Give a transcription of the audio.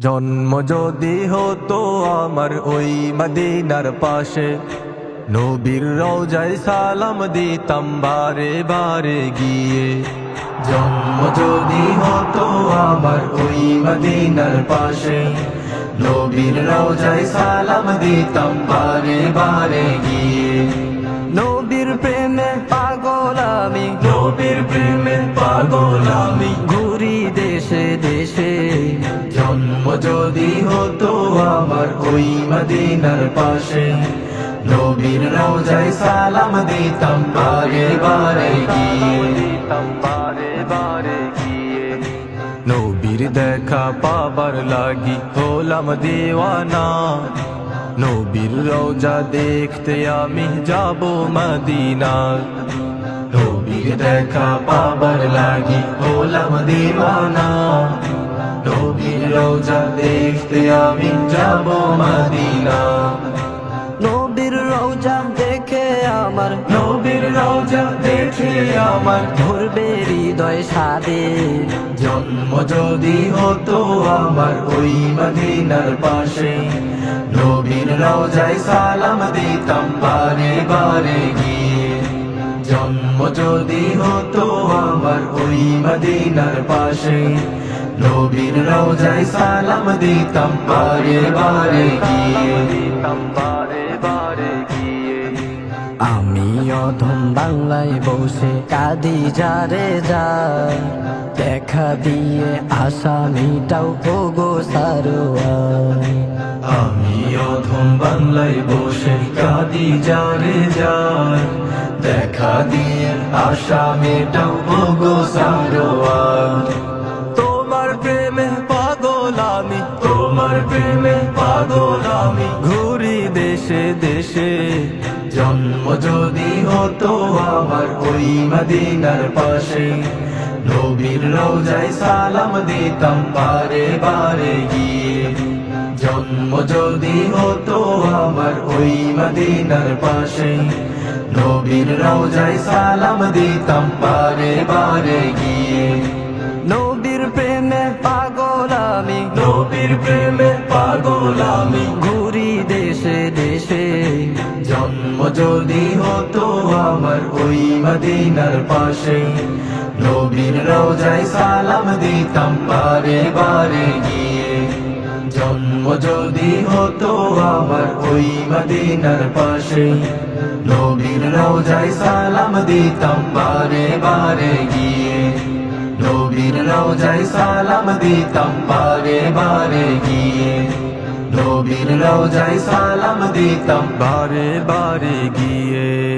জন্ম যদি হতো আমার ওই মদিনার পাশে। নবীর রওজায় সালাম দিতাম বারে বারে গিয়ে। জন্ম যদি হতো আমার ওই মদিনার পাশে। নবীর রওজায় সালাম দিতাম বারে বারে গিয়ে। নবীর প্রেমে পাগল আমি। নবীর প্রেমে পাগল আমি। যদি হতো আমার ওই মদিনার পাশে, নবীর রওজায় সালাম দিতাম, বারে বারে গিয়ে। নবীর দেখা পাবার লাগি হলাম দেওয়ানা। নবীর রওজা দেখতে আমি যাব মদিনা নবীর দেখা পাবার লাগি হলাম দেওয়ানা। নবীর রওজা দেখতে আমি যাব মদিনা। নবীর রওজা দেখে আমার নবীর রওজা দেখে আমার। ধরবে হৃদয় সাদে জন্ম যদি হতো আমার ওই মদিনার পাশে। নবীর রওজায় সালাম দিতাম বারে বারে গিয়ে। জন্ম যদি হতো আমার ওই মদিনার পাশে। নবীর রওজায় সালাম দিতাম, বারে বারে গিয়ে। দিতাম বারে বারে গিয়ে আমি অধম বাংলায় বসে কাঁদি, যারে যা। দেখা দিয়ে আসামিটাও ও গো সারোয়া আমি অধম বাংলায় বসে কাঁদি, যারে যার দেখা দিয়ে আশা মেটাও গো তোমার প্রেমে পাগল আমি তোমার প্রেমে পাগল আমি ঘুরি দেশে দেশে, জন্ম যদি হতো আমার ওই মদিনার পাশে। নবীর রওজায় সালাম দিতাম বারে বারে গিয়ে। জন্ম যদি হতো আমার ওই মদিনার পাশে। নবীর রওজায় সালাম দিতাম বারে বারে গিয়ে। নবীর প্রেমে পাগল আমি। ঘুরি দেশে দেশে। জন্ম যদি হতো আমার ওই মদিনার পাশে। নবীর রওজায় সালাম দিতাম বারে বারে গিয়ে। জন্ম যদি হতো আমার ওই মদিনার পাশে। নবীর রওজায় সালাম দিতাম বারে বারে গিয়ে। নবীর রওজায় সালাম দিতাম বারে বারে গিয়ে। নবীর রওজায় সালাম দিতাম বারে বারে গিয়ে।